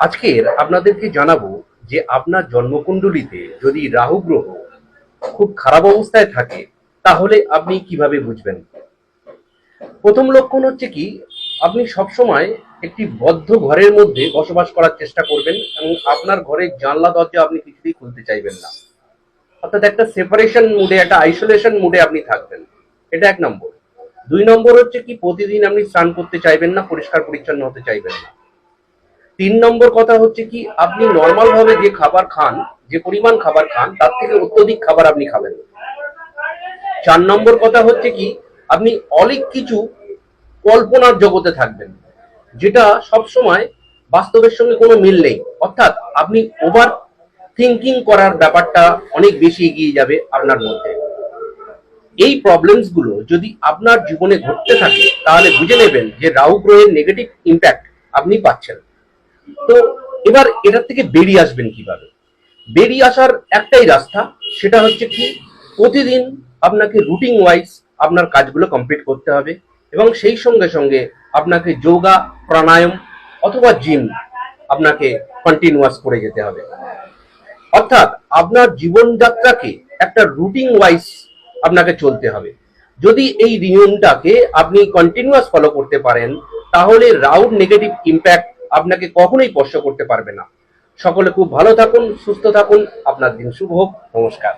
আজকের আপনাদেরকে জানাব যে আপনার জন্মকুণ্ডলিতে যদি রাহু গ্রহ খুব খারাপ অবস্থায় থাকে, তাহলে আপনি কীভাবে বুঝবেন? প্রথম লক্ষণ হচ্ছে কি, আপনি সবসময় একটি বদ্ধ ঘরের মধ্যে বসবাস করার চেষ্টা করবেন এবং আপনার ঘরের জানলা, দরজা আপনি কিছুতেই খুলতে চাইবেন না। অর্থাৎ একটা সেপারেশন মুডে একটা আইসোলেশন মুডে আপনি থাকবেন। এটা এক নম্বর। দুই নম্বর হচ্ছে কি, প্রতিদিন আপনি স্নান করতে চাইবেন না, পরিষ্কার পরিচ্ছন্ন হতে চাইবেন না। তিন নম্বর কথা হচ্ছে কি, আপনি নর্মাল ভাবে যে খাবার খান, যে পরিমাণ খাবার খান, তার থেকে অত্যধিক খাবার আপনি খাবেন। চার নম্বর কথা হচ্ছে কি, আপনি অনেক কিছু কল্পনার জগতে থাকবেন, যেটা সব সময় বাস্তবের সঙ্গে কোনো মিল নেই। অর্থাৎ আপনি ওভার থিঙ্কিং করার ব্যাপারটা অনেক বেশি এগিয়ে যাবে আপনার মধ্যে। এই প্রবলেমসগুলো যদি আপনার জীবনে ঘটতে থাকে, তাহলে বুঝে নেবেন যে রাহু গ্রহের নেগেটিভ ইম্প্যাক্ট আপনি পাচ্ছেন। তো এবার এটার থেকে বেরিয়ে আসবেন কীভাবে? বেরিয়ে আসার একটাই রাস্তা, সেটা হচ্ছে কি, প্রতিদিন আপনাকে রুটিন ওয়াইজ আপনার কাজগুলো কমপ্লিট করতে হবে এবং সেই সঙ্গে সঙ্গে আপনাকে যোগা, প্রাণায়াম অথবা জিম আপনাকে কন্টিনিউয়াস করে যেতে হবে। অর্থাৎ আপনার জীবনযাত্রাকে একটা রুটিন ওয়াইজ আপনাকে চলতে হবে। যদি এই নিয়মটাকে আপনি কন্টিনিউয়াস ফলো করতে পারেন, তাহলে রাউন্ড নেগেটিভ ইম্প্যাক্ট আপনাকে কখনোই স্পর্শ করতে পারবে না। সকলে খুব ভালো থাকুন, সুস্থ থাকুন। আপনার দিন শুভ হোক। নমস্কার।